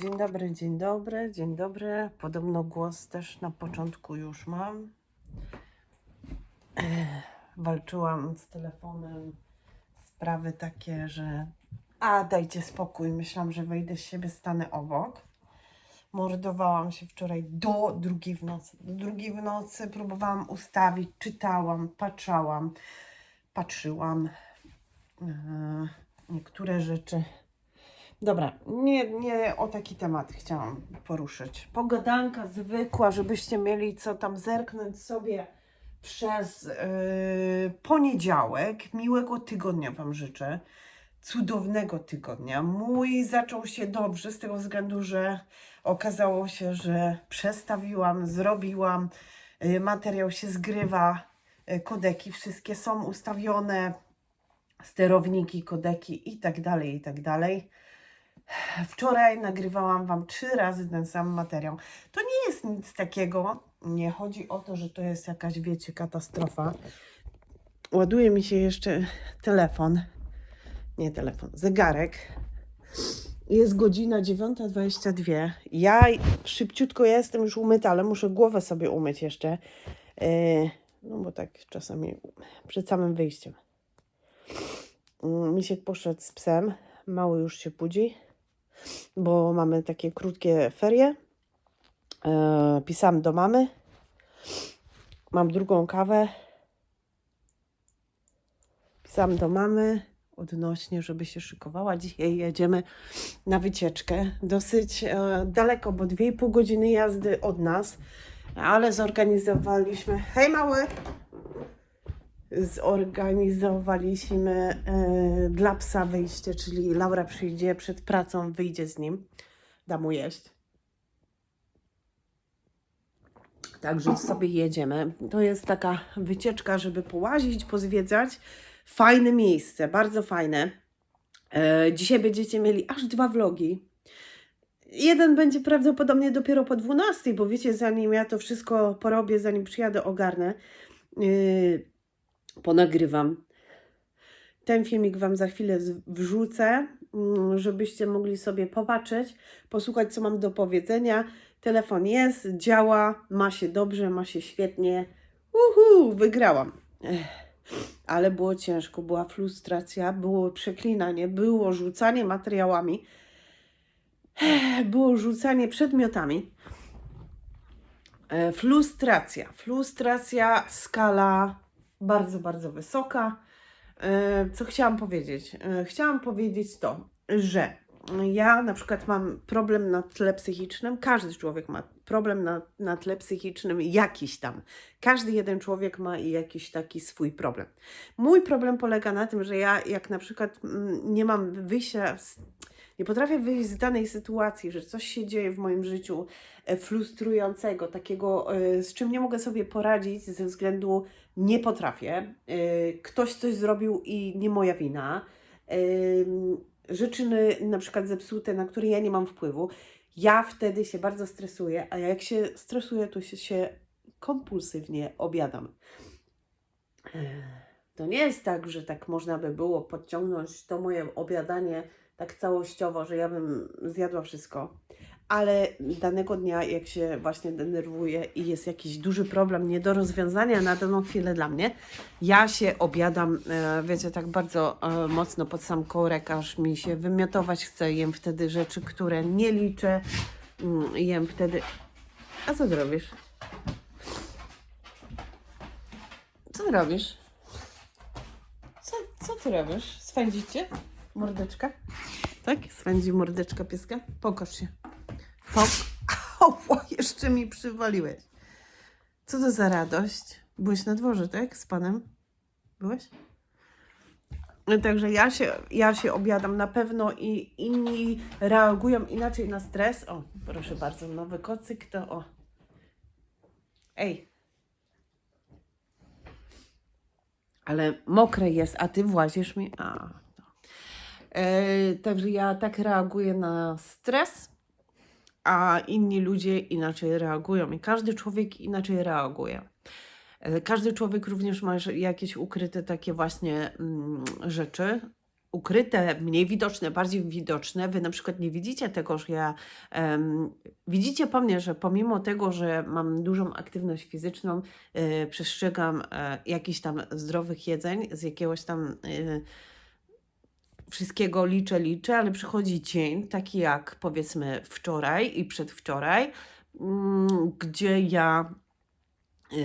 Dzień dobry, dzień dobry, dzień dobry. Podobno głos też na początku już mam. Walczyłam z telefonem. Sprawy takie, że. A dajcie spokój. Myślałam, że wejdę z siebie, stanę obok. Mordowałam się wczoraj do drugiej w nocy. Do drugiej w nocy próbowałam ustawić, czytałam, patrzałam, patrzyłam. Eee, niektóre rzeczy. Dobra, nie, nie o taki temat chciałam poruszyć. Pogadanka zwykła, żebyście mieli co tam zerknąć sobie przez yy, poniedziałek. Miłego tygodnia Wam życzę. Cudownego tygodnia. Mój zaczął się dobrze z tego względu, że okazało się, że przestawiłam, zrobiłam, yy, materiał się zgrywa, yy, kodeki wszystkie są ustawione, sterowniki, kodeki i tak dalej, i tak dalej. Wczoraj nagrywałam Wam trzy razy ten sam materiał. To nie jest nic takiego. Nie chodzi o to, że to jest jakaś, wiecie, katastrofa. Ładuje mi się jeszcze telefon. Nie telefon, zegarek. Jest godzina 9.22. Ja szybciutko jestem już umyta, ale muszę głowę sobie umyć jeszcze. Yy, no bo tak czasami przed samym wyjściem. Yy, Misiek poszedł z psem. Mały już się budzi bo mamy takie krótkie ferie. E, pisałam do mamy. Mam drugą kawę. Pisałam do mamy odnośnie, żeby się szykowała. Dzisiaj jedziemy na wycieczkę. Dosyć e, daleko, bo 2,5 godziny jazdy od nas, ale zorganizowaliśmy. Hej, mały! Zorganizowaliśmy e, dla psa wyjście, czyli Laura przyjdzie przed pracą, wyjdzie z nim, da mu jeść. Także sobie jedziemy. To jest taka wycieczka, żeby połazić, pozwiedzać. Fajne miejsce, bardzo fajne. E, dzisiaj będziecie mieli aż dwa vlogi. Jeden będzie prawdopodobnie dopiero po 12, bo wiecie, zanim ja to wszystko porobię, zanim przyjadę, ogarnę. Ponagrywam. Ten filmik Wam za chwilę wrzucę, mm, żebyście mogli sobie popatrzeć, posłuchać, co mam do powiedzenia. Telefon jest, działa, ma się dobrze, ma się świetnie. Uhu, wygrałam. Ech, ale było ciężko, była frustracja, było przeklinanie, było rzucanie materiałami, Ech, było rzucanie przedmiotami. E, Frustracja. Frustracja, skala bardzo, bardzo wysoka. E, Co chciałam powiedzieć? E, Chciałam powiedzieć to, że ja na przykład mam problem na tle psychicznym. Każdy człowiek ma problem na, na tle psychicznym, jakiś tam. Każdy jeden człowiek ma jakiś taki swój problem. Mój problem polega na tym, że ja, jak na przykład mm, nie mam wyjścia, z, nie potrafię wyjść z danej sytuacji, że coś się dzieje w moim życiu e, frustrującego, takiego, e, z czym nie mogę sobie poradzić ze względu nie potrafię. Y, Ktoś coś zrobił i nie moja wina. Rzeczy na przykład zepsute, na które ja nie mam wpływu. Ja wtedy się bardzo stresuję, a jak się stresuję, to się, kompulsywnie obiadam. To nie jest tak, że tak można by było podciągnąć to moje obiadanie tak całościowo, że ja bym zjadła wszystko. Ale danego dnia, jak się właśnie denerwuję i jest jakiś duży problem nie do rozwiązania na daną chwilę dla mnie, ja się obiadam, e, wiecie, tak bardzo e, mocno pod sam korek, aż mi się wymiotować chce. Jem wtedy rzeczy, które nie liczę. Mm, Jem wtedy. A co ty robisz? Co robisz? Co, co ty robisz? Swędzicie? Mordeczka? Tak? Swędzi mordeczka pieska? Pokaż się. Pok... Ała, jeszcze mi przywaliłeś. Co to za radość? Byłeś na dworze, tak? Z panem? Byłeś? No, Także ja się, ja się obiadam na pewno i inni reagują inaczej na stres. O, proszę bardzo, nowy kocyk to o. Ej. Ale mokre jest, a ty włazisz mi. A. E, także ja tak reaguję na stres a inni ludzie inaczej reagują i każdy człowiek inaczej reaguje. E, Każdy człowiek również ma jakieś ukryte takie właśnie mm, rzeczy, ukryte, mniej widoczne, bardziej widoczne. Wy na przykład nie widzicie tego, że ja em, widzicie po mnie, że pomimo tego, że mam dużą aktywność fizyczną, e, przestrzegam e, jakichś tam zdrowych jedzeń, z jakiegoś tam e, wszystkiego liczę, liczę, ale przychodzi dzień, taki jak powiedzmy wczoraj i przedwczoraj, mm, gdzie ja e,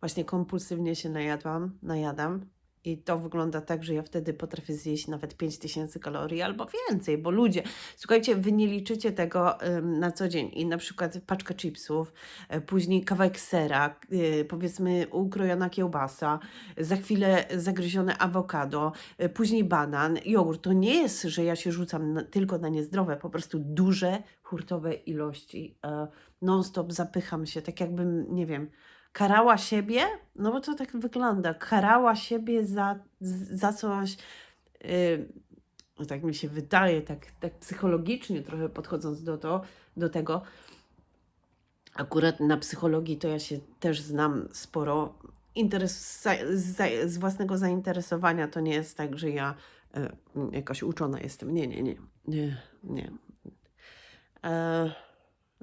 właśnie kompulsywnie się najadłam, najadam. I to wygląda tak, że ja wtedy potrafię zjeść nawet 5000 kalorii albo więcej, bo ludzie, słuchajcie, wy nie liczycie tego na co dzień i na przykład paczka chipsów, e, później kawałek sera, y, powiedzmy ukrojona kiełbasa, za chwilę zagryzione awokado, y, później banan, jogurt. To nie jest, że ja się rzucam na, tylko na niezdrowe, po prostu duże hurtowe ilości. E, non-stop zapycham się, tak jakbym, nie wiem, karała siebie, no bo to tak wygląda, karała siebie za, za coś, yy, tak mi się wydaje, tak, tak psychologicznie trochę podchodząc do, to, do tego. Akurat na psychologii to ja się też znam sporo. Interes, za, z własnego zainteresowania to nie jest tak, że ja e, jakaś uczona jestem. Nie, nie, nie. Nie, nie. E,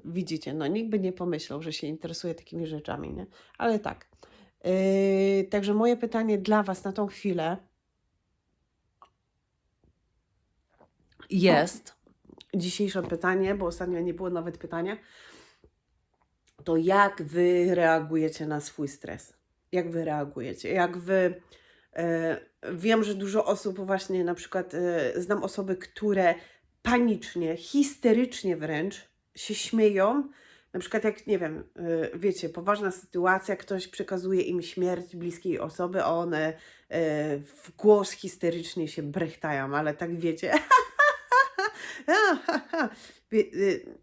Widzicie, no nikt by nie pomyślał, że się interesuje takimi rzeczami, nie? Ale tak. Yy, także moje pytanie dla Was na tą chwilę jest, dzisiejsze pytanie, bo ostatnio nie było nawet pytania, to jak Wy reagujecie na swój stres? Jak Wy reagujecie? Jak Wy... e, wiem, że dużo osób właśnie, na przykład e, znam osoby, które panicznie, histerycznie wręcz się śmieją. Na przykład jak, nie wiem, y, wiecie, poważna sytuacja, ktoś przekazuje im śmierć bliskiej osoby, a one y, w głos histerycznie się brechtają, ale tak wiecie, Wie- y,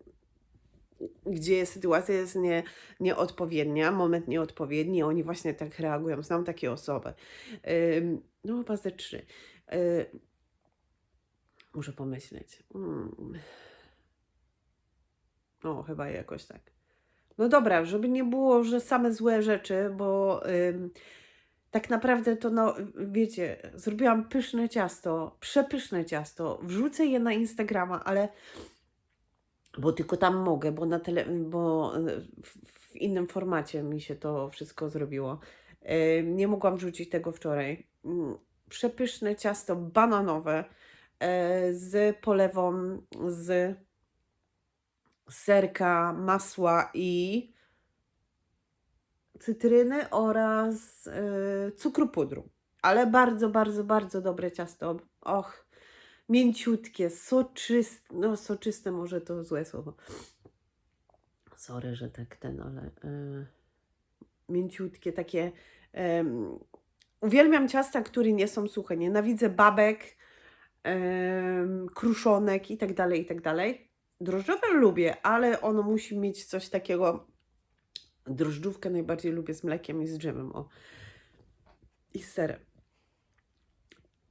gdzie sytuacja jest nie, nieodpowiednia, moment nieodpowiedni, oni właśnie tak reagują. Znam takie osoby. No chyba ze trzy. Muszę pomyśleć. Mm. No, chyba jakoś tak. No dobra, żeby nie było, że same złe rzeczy, bo ym, tak naprawdę to, no, wiecie, zrobiłam pyszne ciasto, przepyszne ciasto, wrzucę je na Instagrama, ale bo tylko tam mogę, bo, na tele, bo w, w innym formacie mi się to wszystko zrobiło. Nie mogłam wrzucić tego wczoraj. Ym, Przepyszne ciasto bananowe e, z polewą z serka, masła i cytryny oraz y, cukru pudru. Ale bardzo, bardzo, bardzo dobre ciasto. Och, mięciutkie, soczyste, no soczyste może to złe słowo. Sorry, że tak ten, ale y, mięciutkie, takie. uwielbiam ciasta, które nie są suche. Nienawidzę babek, kruszonek i tak dalej, i tak dalej. Drożdżowe lubię, ale ono musi mieć coś takiego. Drożdżówkę najbardziej lubię z mlekiem i z dżemem. O. I z serem.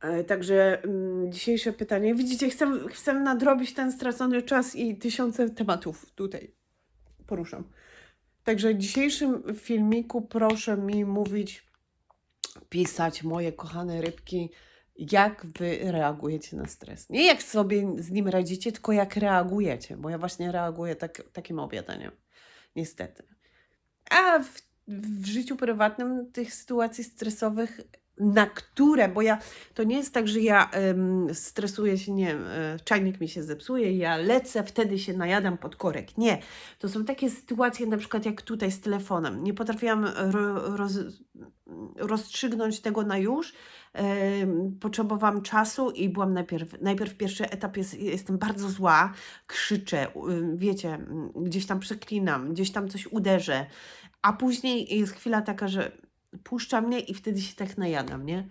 E, Także mm, dzisiejsze pytanie. Widzicie, chcę, chcę nadrobić ten stracony czas i tysiące tematów tutaj poruszam. Także w dzisiejszym filmiku proszę mi mówić, pisać, moje kochane rybki, jak wy reagujecie na stres. Nie jak sobie z nim radzicie, tylko jak reagujecie, bo ja właśnie reaguję tak, takim objadaniem. Niestety. A w, w życiu prywatnym tych sytuacji stresowych, na które, bo ja to nie jest tak, że ja em, stresuję się, nie wiem, e, czajnik mi się zepsuje, ja lecę, wtedy się najadam pod korek. Nie. To są takie sytuacje, na przykład jak tutaj z telefonem. Nie potrafiłam ro, roz, rozstrzygnąć tego na już. Potrzebowałam czasu i byłam najpierw, najpierw pierwszy etap jest, jestem bardzo zła, krzyczę, wiecie, gdzieś tam przeklinam, gdzieś tam coś uderzę, a później jest chwila taka, że puszcza mnie i wtedy się tak najadam, nie?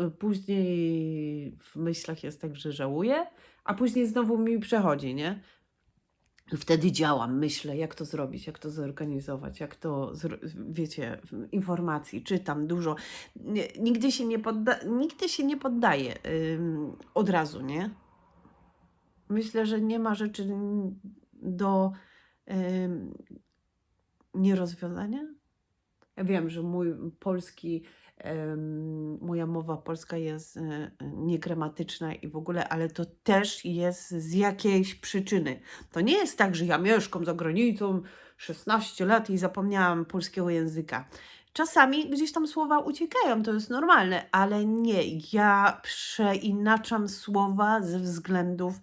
Y, Później w myślach jest tak, że żałuję, a później znowu mi przechodzi, nie? Wtedy działam, myślę, jak to zrobić, jak to zorganizować, jak to, wiecie, informacji, czytam dużo. Nigdy się nie, podda- nigdy się nie poddaję ym, od razu, nie? Myślę, że nie ma rzeczy do ym, nierozwiązania. Ja wiem, że mój polski moja mowa polska jest e, niegramatyczna i w ogóle, ale to też jest z jakiejś przyczyny. To nie jest tak, że ja mieszkam za granicą 16 lat i zapomniałam polskiego języka. Czasami gdzieś tam słowa uciekają, to jest normalne, ale nie. Ja przeinaczam słowa ze względów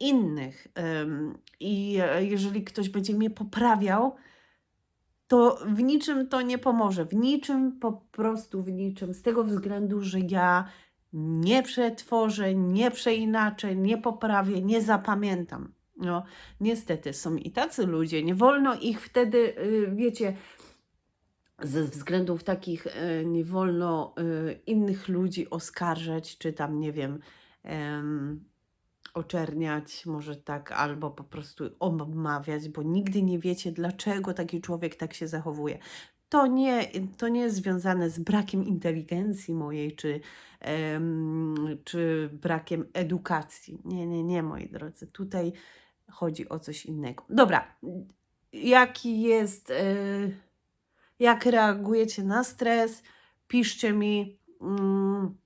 innych. I e, jeżeli ktoś będzie mnie poprawiał, to w niczym to nie pomoże. W niczym, po prostu w niczym. Z tego względu, że ja nie przetworzę, nie przeinaczę, nie poprawię, nie zapamiętam. No, niestety są i tacy ludzie, nie wolno ich wtedy, y, wiecie, ze względów takich y, nie wolno y, innych ludzi oskarżać, czy tam, nie wiem, em, oczerniać, może tak, albo po prostu omawiać, bo nigdy nie wiecie, dlaczego taki człowiek tak się zachowuje. To nie, to nie jest związane z brakiem inteligencji mojej, czy, em, czy brakiem edukacji. Nie, nie, nie, moi drodzy. Tutaj chodzi o coś innego. Dobra, jaki jest, e, jak reagujecie na stres? Piszcie mi. Mm,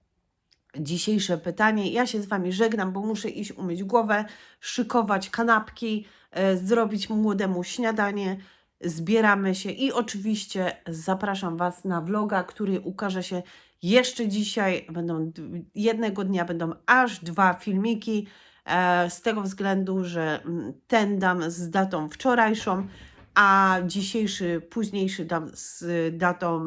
dzisiejsze pytanie. Ja się z Wami żegnam, bo muszę iść umyć głowę, szykować kanapki, e, zrobić młodemu śniadanie. Zbieramy się i oczywiście zapraszam Was na vloga, który ukaże się jeszcze dzisiaj. Będą jednego dnia będą aż dwa filmiki. E, z tego względu, że mm, ten dam z datą wczorajszą, a dzisiejszy, późniejszy dam z datą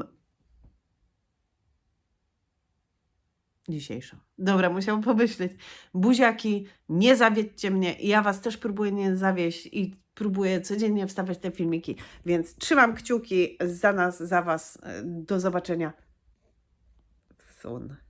dzisiejszą. Dobra, musiałam pomyśleć. Buziaki, nie zawiedźcie mnie. Ja Was też próbuję nie zawieść i próbuję codziennie wstawiać te filmiki, więc trzymam kciuki za nas, za Was. Do zobaczenia soon.